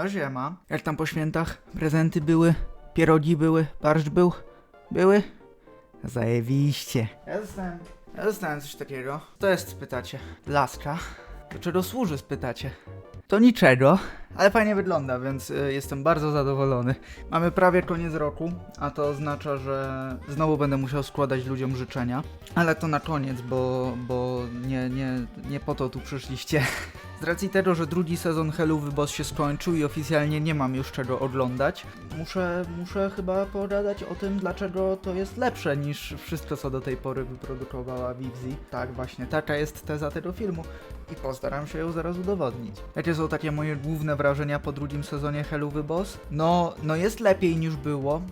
No ziema. Jak tam po świętach? Prezenty były? Pierogi były? Barszcz był? Były? Zajebiście. Ja dostałem, ja dostałem coś takiego. To jest, spytacie. Laska. Do czego służy, spytacie? To niczego, ale fajnie wygląda, więc y, jestem bardzo zadowolony. Mamy prawie koniec roku, a to oznacza, że znowu będę musiał składać ludziom życzenia. Ale to na koniec, bo, bo nie, nie, nie po to tu przyszliście. Z racji tego, że drugi sezon Hellowy Boss się skończył i oficjalnie nie mam już czego oglądać, muszę, muszę chyba pogadać o tym, dlaczego to jest lepsze niż wszystko, co do tej pory wyprodukowała Vivzi. Tak, właśnie, taka jest teza tego filmu i postaram się ją zaraz udowodnić. Jakie są takie moje główne wrażenia po drugim sezonie Hellowy Boss? No, no jest lepiej niż było,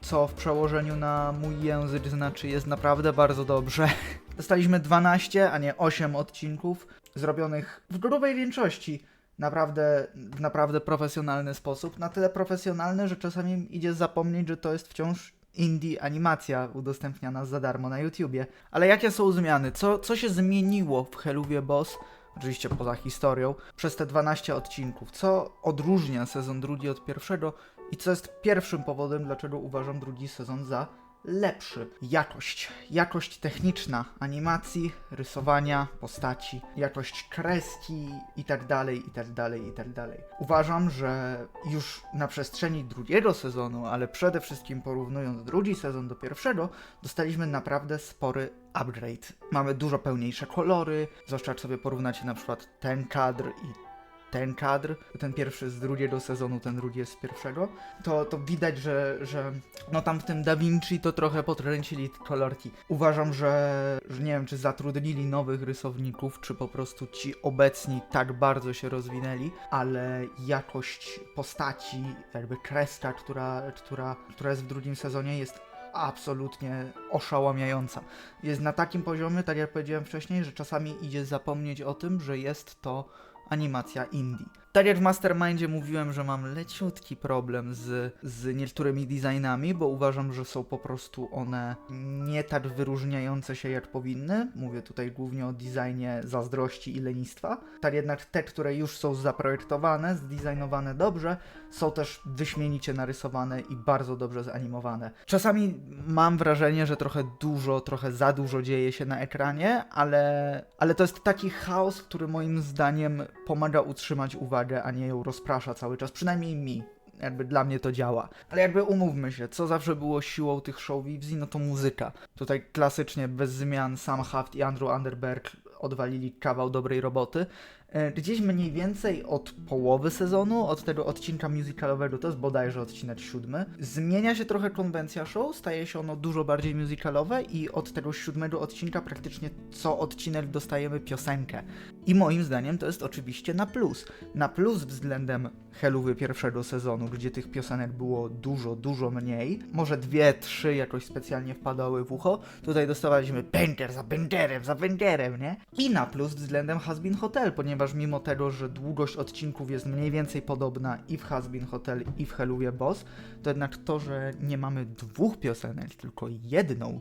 co w przełożeniu na mój język znaczy jest naprawdę bardzo dobrze. Dostaliśmy 12, a nie 8 odcinków, zrobionych w grubej większości naprawdę, w naprawdę profesjonalny sposób. Na tyle profesjonalny, że czasami idzie zapomnieć, że to jest wciąż indie animacja udostępniana za darmo na YouTubie. Ale jakie są zmiany? Co, co się zmieniło w Helluwie Boss? Oczywiście poza historią, przez te 12 odcinków. Co odróżnia sezon drugi od pierwszego i co jest pierwszym powodem, dlaczego uważam drugi sezon za lepszy. Jakość. Jakość techniczna animacji, rysowania, postaci, jakość kreski i tak dalej, i tak dalej, i tak dalej. Uważam, że już na przestrzeni drugiego sezonu, ale przede wszystkim porównując drugi sezon do pierwszego, dostaliśmy naprawdę spory upgrade. Mamy dużo pełniejsze kolory, zwłaszcza jak sobie porównacie na przykład ten kadr i ten kadr, ten pierwszy z drugiego sezonu, ten drugi jest z pierwszego, to, to widać, że, że no tam w tym Da Vinci to trochę podkręcili kolorki. Uważam, że, że nie wiem, czy zatrudnili nowych rysowników, czy po prostu ci obecni tak bardzo się rozwinęli, ale jakość postaci, jakby kreska, która, która, która jest w drugim sezonie jest absolutnie oszałamiająca. Jest na takim poziomie, tak jak powiedziałem wcześniej, że czasami idzie zapomnieć o tym, że jest to animacja indie. Tak jak w Mastermindzie mówiłem, że mam leciutki problem z, z niektórymi designami, bo uważam, że są po prostu one nie tak wyróżniające się jak powinny. Mówię tutaj głównie o designie zazdrości i lenistwa. Tak jednak te, które już są zaprojektowane, zdesignowane dobrze, są też wyśmienicie narysowane i bardzo dobrze zanimowane. Czasami mam wrażenie, że trochę dużo, trochę za dużo dzieje się na ekranie, ale, ale to jest taki chaos, który moim zdaniem pomaga utrzymać uwagę, a nie ją rozprasza cały czas. Przynajmniej mi. Jakby dla mnie to działa. Ale jakby umówmy się, co zawsze było siłą tych show Vivzi, no to muzyka. Tutaj klasycznie bez zmian Sam Haft i Andrew Underberg odwalili kawał dobrej roboty. E, Gdzieś mniej więcej od połowy sezonu, od tego odcinka musicalowego, to jest bodajże odcinek siódmy, zmienia się trochę konwencja show, staje się ono dużo bardziej musicalowe i od tego siódmego odcinka praktycznie co odcinek dostajemy piosenkę. I moim zdaniem to jest oczywiście na plus. Na plus względem Helluwy pierwszego sezonu, gdzie tych piosenek było dużo, dużo mniej. Może dwie, trzy jakoś specjalnie wpadały w ucho. Tutaj dostawaliśmy banger za bangerem, za bangerem, nie? I na plus względem Hasbin Hotel, ponieważ mimo tego, że długość odcinków jest mniej więcej podobna i w Hasbin Hotel, i w Helluwie Boss, to jednak to, że nie mamy dwóch piosenek, tylko jedną,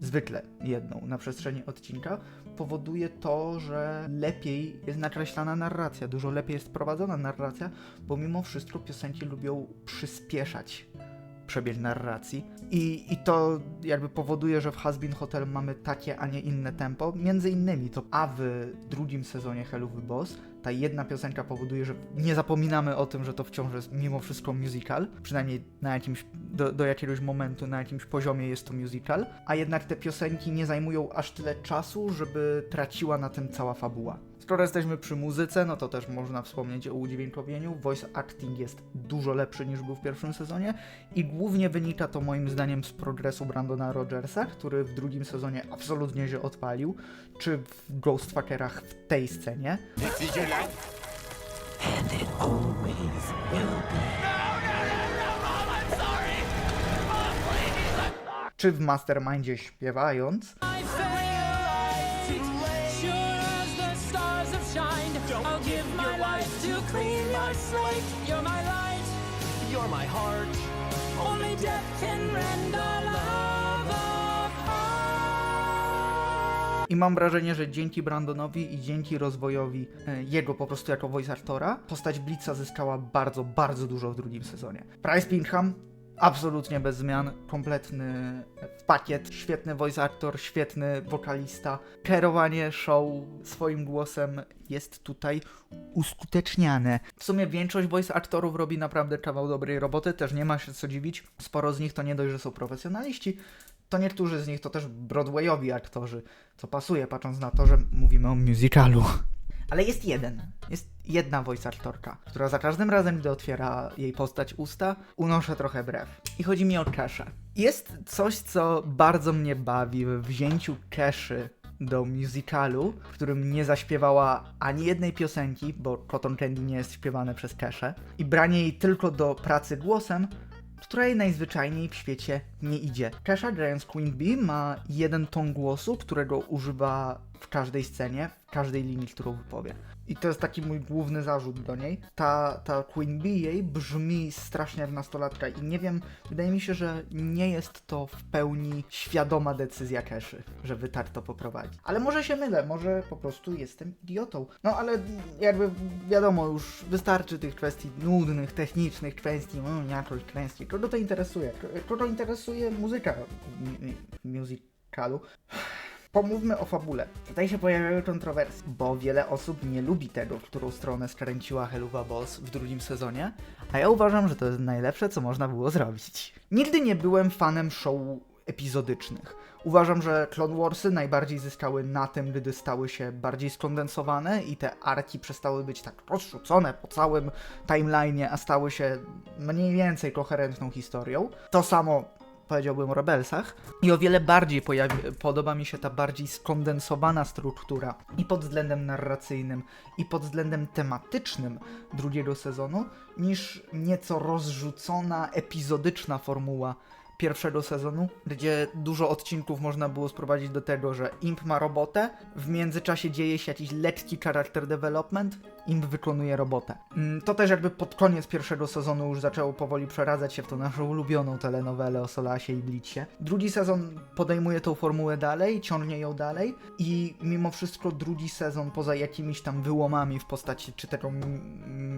zwykle jedną na przestrzeni odcinka, powoduje to, że lepiej jest nakreślana narracja, dużo lepiej jest prowadzona narracja, bo mimo wszystko piosenki lubią przyspieszać przebieg narracji i, i to jakby powoduje, że w Hasbin Hotel mamy takie, a nie inne tempo. Między innymi to, a w drugim sezonie Hellowy Boss ta jedna piosenka powoduje, że nie zapominamy o tym, że to wciąż jest mimo wszystko musical, przynajmniej na jakimś, do, do jakiegoś momentu, na jakimś poziomie jest to musical, a jednak te piosenki nie zajmują aż tyle czasu, żeby traciła na tym cała fabuła. Skoro jesteśmy przy muzyce, no to też można wspomnieć o udźwiękowieniu. Voice acting jest dużo lepszy niż był w pierwszym sezonie i głównie wynika to moim zdaniem z progresu Brandona Rogersa, który w drugim sezonie absolutnie się odpalił, czy w Ghostfuckerach w tej scenie. Czy w Mastermindzie śpiewając. Mam wrażenie, że dzięki Brandonowi i dzięki rozwojowi e, jego po prostu jako voice actora, postać Blitza zyskała bardzo, bardzo dużo w drugim sezonie. Bryce Pinkham absolutnie bez zmian, kompletny pakiet, świetny voice actor, świetny wokalista. Kierowanie show swoim głosem jest tutaj uskuteczniane. W sumie większość voice aktorów robi naprawdę kawał dobrej roboty, też nie ma się co dziwić. Sporo z nich to nie dość, że są profesjonaliści, to niektórzy z nich to też Broadwayowi aktorzy, co pasuje patrząc na to, że mówimy o musicalu. Ale jest jeden, jest jedna voice aktorka, która za każdym razem, gdy otwiera jej postać usta, unoszę trochę brew. I chodzi mi o Keszę. Jest coś, co bardzo mnie bawi w wzięciu Keszy do musicalu, w którym nie zaśpiewała ani jednej piosenki, bo Cotton Candy nie jest śpiewane przez Keszę, i branie jej tylko do pracy głosem, która jej najzwyczajniej w świecie nie idzie. Kesha grając Queen Bee ma jeden ton głosu, którego używa w każdej scenie, każdej linii, którą wypowie. I to jest taki mój główny zarzut do niej. Ta, ta Queen Bee jej brzmi strasznie jak nastolatka i nie wiem, wydaje mi się, że nie jest to w pełni świadoma decyzja Keszy, żeby tak to poprowadzić. Ale może się mylę, może po prostu jestem idiotą. No ale jakby wiadomo, już wystarczy tych kwestii nudnych, technicznych kwestii, no jakoś kwestii. Kogo to interesuje? Kogo interesuje muzyka musicalu? Pomówmy o fabule. Tutaj się pojawiają kontrowersje, bo wiele osób nie lubi tego, w którą stronę skręciła Helluva Boss w drugim sezonie, a ja uważam, że to jest najlepsze, co można było zrobić. Nigdy nie byłem fanem show epizodycznych. Uważam, że Clone Warsy najbardziej zyskały na tym, gdy stały się bardziej skondensowane i te arki przestały być tak rozrzucone po całym timeline'ie, a stały się mniej więcej koherentną historią. To samo powiedziałbym Rebelsach. I o wiele bardziej podoba mi się ta bardziej skondensowana struktura i pod względem narracyjnym, i pod względem tematycznym drugiego sezonu, niż nieco rozrzucona, epizodyczna formuła pierwszego sezonu, gdzie dużo odcinków można było sprowadzić do tego, że Imp ma robotę, w międzyczasie dzieje się jakiś lekki character development, Imp wykonuje robotę. Mm, To też jakby pod koniec pierwszego sezonu już zaczęło powoli przeradzać się w tą naszą ulubioną telenowelę o Solasie i Blicie. Drugi sezon podejmuje tą formułę dalej, ciągnie ją dalej i mimo wszystko drugi sezon, poza jakimiś tam wyłomami w postaci czy tego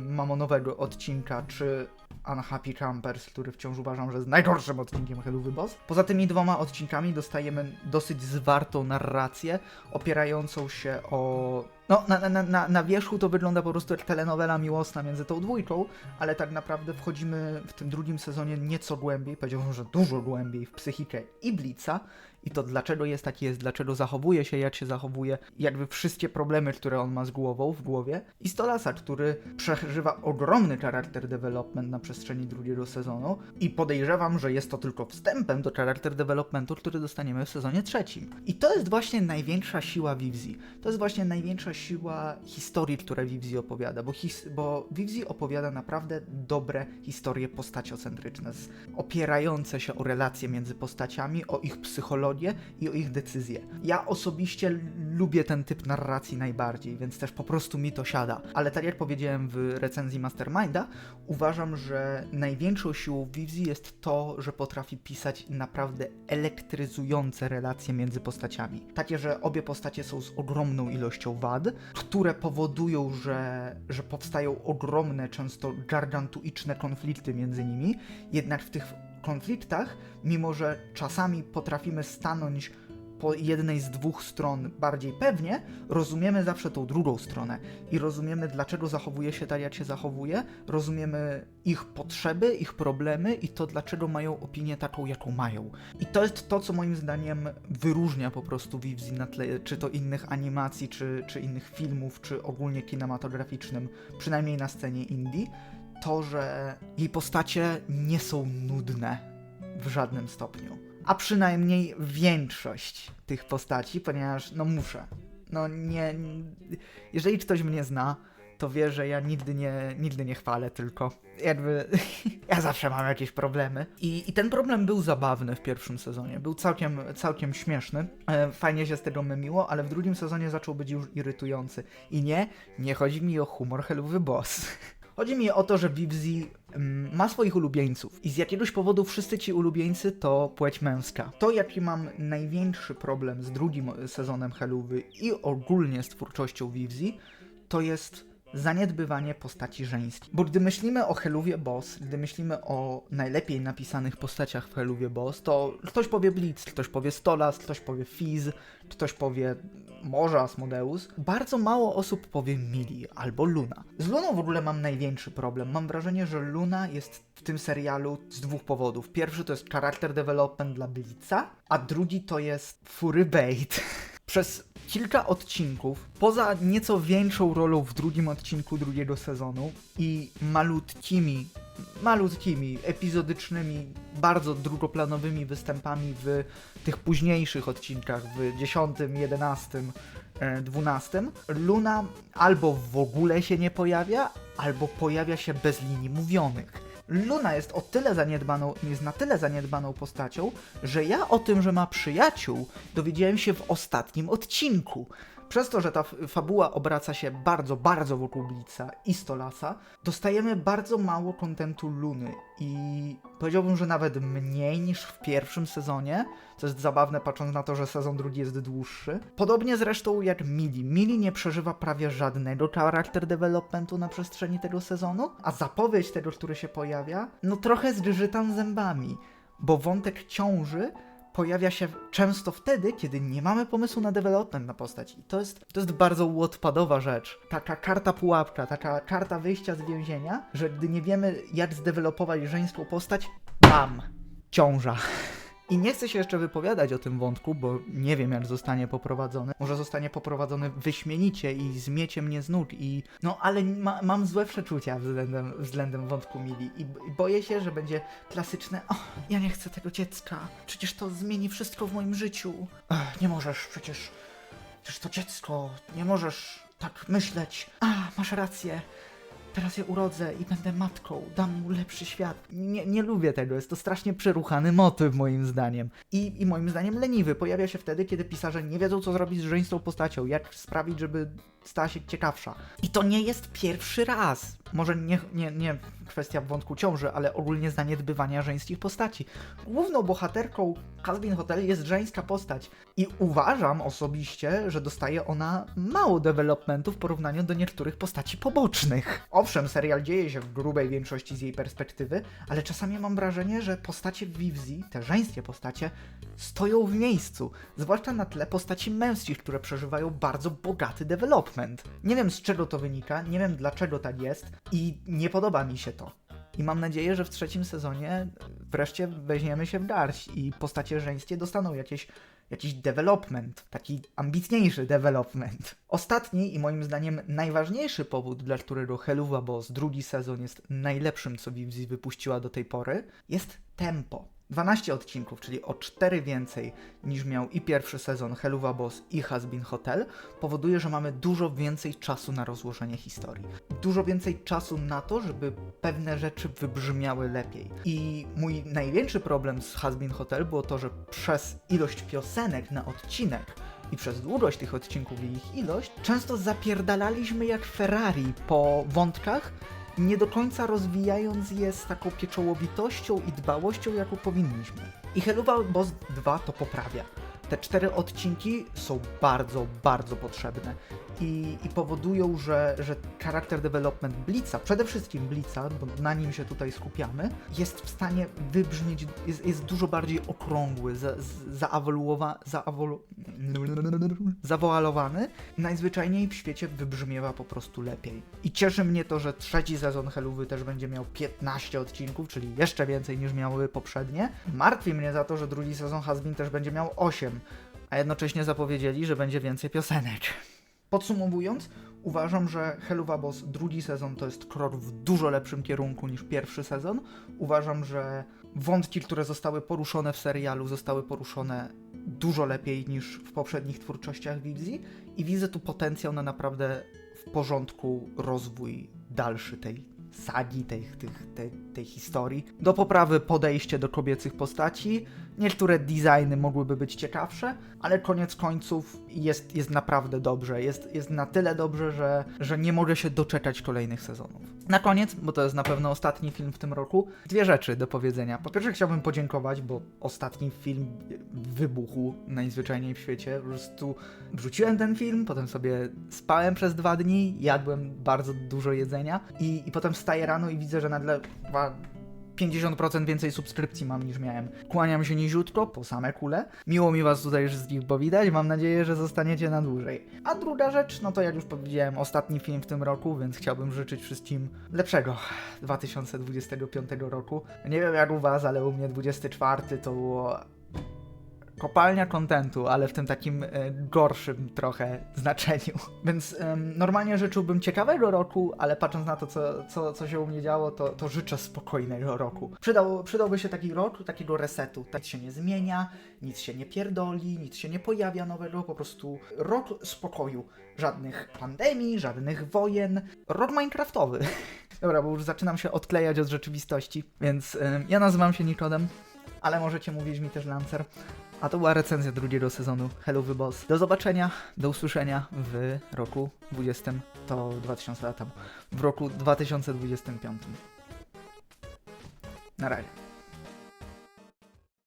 mamonowego odcinka, czy Unhappy Campers, który wciąż uważam, że jest najgorszym odcinkiem Helluwy Boss. Poza tymi dwoma odcinkami dostajemy dosyć zwartą narrację, opierającą się o... No, na, na, na, na wierzchu to wygląda po prostu jak telenowela miłosna między tą dwójką, ale tak naprawdę wchodzimy w tym drugim sezonie nieco głębiej, powiedziałbym, że dużo głębiej w psychikę i Blitza, i to dlaczego jest taki jest, dlaczego zachowuje się jak się zachowuje, jakby wszystkie problemy, które on ma z głową, w głowie. I Stolasa, który przeżywa ogromny charakter development na przestrzeni drugiego sezonu i podejrzewam, że jest to tylko wstępem do charakter developmentu, który dostaniemy w sezonie trzecim. I to jest właśnie największa siła Vivzi. To jest właśnie największa siła historii, które Vivzi opowiada, bo, his- bo Vivzi opowiada naprawdę dobre historie postaciocentryczne, opierające się o relacje między postaciami, o ich psychologię i o ich decyzje. Ja osobiście lubię ten typ narracji najbardziej, więc też po prostu mi to siada. Ale tak jak powiedziałem w recenzji Masterminda, uważam, że największą siłą Vivzi jest to, że potrafi pisać naprawdę elektryzujące relacje między postaciami. Takie, że obie postacie są z ogromną ilością wad, które powodują, że, że powstają ogromne, często gargantuiczne konflikty między nimi, jednak w tych konfliktach, mimo że czasami potrafimy stanąć po jednej z dwóch stron bardziej pewnie, rozumiemy zawsze tą drugą stronę i rozumiemy, dlaczego zachowuje się tak, jak się zachowuje, rozumiemy ich potrzeby, ich problemy i to, dlaczego mają opinię taką, jaką mają. I to jest to, co moim zdaniem wyróżnia po prostu Vivzi na tle czy to innych animacji, czy, czy innych filmów, czy ogólnie kinematograficznym, przynajmniej na scenie indie, to, że jej postacie nie są nudne w żadnym stopniu. A przynajmniej większość tych postaci, ponieważ, no muszę. No nie. Jeżeli ktoś mnie zna, to wie, że ja nigdy nie, nigdy nie chwalę, tylko jakby ja zawsze mam jakieś problemy. I, I ten problem był zabawny w pierwszym sezonie. Był całkiem, całkiem śmieszny. E, Fajnie się z tego mymiło, ale w drugim sezonie zaczął być już irytujący. I nie, nie chodzi mi o humor Helluwy Boss. Chodzi mi o to, że Vivzi mm, ma swoich ulubieńców i z jakiegoś powodu wszyscy ci ulubieńcy to płeć męska. To, jaki mam największy problem z drugim sezonem Helówy i ogólnie z twórczością Vivzi, to jest zaniedbywanie postaci żeńskich. Bo gdy myślimy o Heluwie Boss, gdy myślimy o najlepiej napisanych postaciach w Heluwie Boss, to ktoś powie Blitz, ktoś powie Stolas, ktoś powie Fizz, ktoś powie może Asmodeus. Bardzo mało osób powie Mili albo Luna. Z Luną w ogóle mam największy problem. Mam wrażenie, że Luna jest w tym serialu z dwóch powodów. Pierwszy to jest character development dla Blitza, a drugi to jest fury bait. Przez kilka odcinków, poza nieco większą rolą w drugim odcinku drugiego sezonu i malutkimi, malutkimi, epizodycznymi, bardzo drugoplanowymi występami w tych późniejszych odcinkach, w 10, 11, e, 12, Luna albo w ogóle się nie pojawia, albo pojawia się bez linii mówionych. Luna jest o tyle zaniedbaną, jest na tyle zaniedbaną postacią, że ja o tym, że ma przyjaciół, dowiedziałem się w ostatnim odcinku. Przez to, że ta fabuła obraca się bardzo, bardzo wokół Blitza i Stolasa, dostajemy bardzo mało kontentu Luny i powiedziałbym, że nawet mniej niż w pierwszym sezonie, co jest zabawne patrząc na to, że sezon drugi jest dłuższy. Podobnie zresztą jak Mili. Mili nie przeżywa prawie żadnego charakter developmentu na przestrzeni tego sezonu, a zapowiedź tego, który się pojawia, no trochę zgrzytam zębami, bo wątek ciąży pojawia się często wtedy, kiedy nie mamy pomysłu na development na postać. I to jest, to jest bardzo łotpadowa rzecz. Taka karta pułapka, taka karta wyjścia z więzienia, że gdy nie wiemy, jak zdevelopować żeńską postać, bam! Ciąża. I nie chcę się jeszcze wypowiadać o tym wątku, bo nie wiem, jak zostanie poprowadzony. Może zostanie poprowadzony wyśmienicie i zmiecie mnie z nóg i... No, ale ma, mam złe przeczucia względem, względem wątku Mili i, boję się, że będzie klasyczne o, ja nie chcę tego dziecka, przecież to zmieni wszystko w moim życiu. Ech, nie możesz, przecież... Przecież to dziecko, nie możesz tak myśleć. A, masz rację. Teraz je urodzę i będę matką, dam mu lepszy świat. Nie, nie lubię tego, jest to strasznie przeruchany motyw moim zdaniem. I, I moim zdaniem leniwy. Pojawia się wtedy, kiedy pisarze nie wiedzą, co zrobić z żeńską postacią, jak sprawić, żeby stała się ciekawsza. I to nie jest pierwszy raz. Może nie, nie, nie kwestia wątku ciąży, ale ogólnie zaniedbywania żeńskich postaci. Główną bohaterką Hasbin Hotel jest żeńska postać i uważam osobiście, że dostaje ona mało developmentu w porównaniu do niektórych postaci pobocznych. Owszem, serial dzieje się w grubej większości z jej perspektywy, ale czasami mam wrażenie, że postacie w Vivzi, te żeńskie postacie, stoją w miejscu, zwłaszcza na tle postaci męskich, które przeżywają bardzo bogaty development. Nie wiem z czego to wynika, nie wiem dlaczego tak jest i nie podoba mi się to. I mam nadzieję, że w trzecim sezonie wreszcie weźmiemy się w garść i postacie żeńskie dostaną jakieś, jakiś development, taki ambitniejszy development. Ostatni i moim zdaniem najważniejszy powód, dla którego Helluva Boss drugi sezon jest najlepszym, co Vivzi wypuściła do tej pory, jest tempo. 12 odcinków, czyli o 4 więcej niż miał i pierwszy sezon Helluva Boss i Has Been Hotel, powoduje, że mamy dużo więcej czasu na rozłożenie historii. Dużo więcej czasu na to, żeby pewne rzeczy wybrzmiały lepiej. I mój największy problem z Has Been Hotel było to, że przez ilość piosenek na odcinek i przez długość tych odcinków i ich ilość, często zapierdalaliśmy jak Ferrari po wątkach, nie do końca rozwijając je z taką pieczołowitością i dbałością, jaką powinniśmy. I Helluva Boss 2 to poprawia. Te cztery odcinki są bardzo, bardzo potrzebne i, i powodują, że, że charakter development Blitza, przede wszystkim Blitza, bo na nim się tutaj skupiamy, jest w stanie wybrzmieć, jest, jest dużo bardziej okrągły, za, zaawoluowa, zaawolu, zawoalowany, najzwyczajniej w świecie wybrzmiewa po prostu lepiej. I cieszy mnie to, że trzeci sezon Helluwy też będzie miał 15 odcinków, czyli jeszcze więcej niż miały poprzednie. Martwi mnie za to, że drugi sezon Hasbin też będzie miał 8, a jednocześnie zapowiedzieli, że będzie więcej piosenek. Podsumowując, uważam, że Helluva Boss drugi sezon to jest krok w dużo lepszym kierunku niż pierwszy sezon. Uważam, że wątki, które zostały poruszone w serialu, zostały poruszone dużo lepiej niż w poprzednich twórczościach Wizji i widzę tu potencjał na naprawdę w porządku rozwój dalszy tej sagi, tej, tych, tej, tej historii. Do poprawy podejście do kobiecych postaci. Niektóre designy mogłyby być ciekawsze, ale koniec końców jest, jest naprawdę dobrze. Jest, jest na tyle dobrze, że, że nie mogę się doczekać kolejnych sezonów. Na koniec, bo to jest na pewno ostatni film w tym roku, dwie rzeczy do powiedzenia. Po pierwsze chciałbym podziękować, bo ostatni film wybuchł najzwyczajniej w świecie. Po prostu wrzuciłem ten film, potem sobie spałem przez dwa dni, jadłem bardzo dużo jedzenia i, i potem wstaję rano i widzę, że nagle 50% więcej subskrypcji mam niż miałem. Kłaniam się niziutko, po same kule. Miło mi was tutaj wszystkich powitać, mam nadzieję, że zostaniecie na dłużej. A druga rzecz, no to jak już powiedziałem, ostatni film w tym roku, więc chciałbym życzyć wszystkim lepszego 2025 roku. Nie wiem jak u was, ale u mnie 24 to było kopalnia kontentu, ale w tym takim e, gorszym trochę znaczeniu. Więc normalnie życzyłbym ciekawego roku, ale patrząc na to, co, co, co się u mnie działo, to, to życzę spokojnego roku. Przydał, przydałby się taki rok, takiego resetu. Nic się nie zmienia, nic się nie pierdoli, nic się nie pojawia nowego, po prostu rok spokoju. Żadnych pandemii, żadnych wojen. Rok minecraftowy. Dobra, bo już zaczynam się odklejać od rzeczywistości, więc em, ja nazywam się Nikodem, ale możecie mówić mi też Lancer. A to była recenzja drugiego sezonu Hello the Boss. Do zobaczenia, do usłyszenia w roku 20, to 2000 lat temu, w roku 2025. Na razie.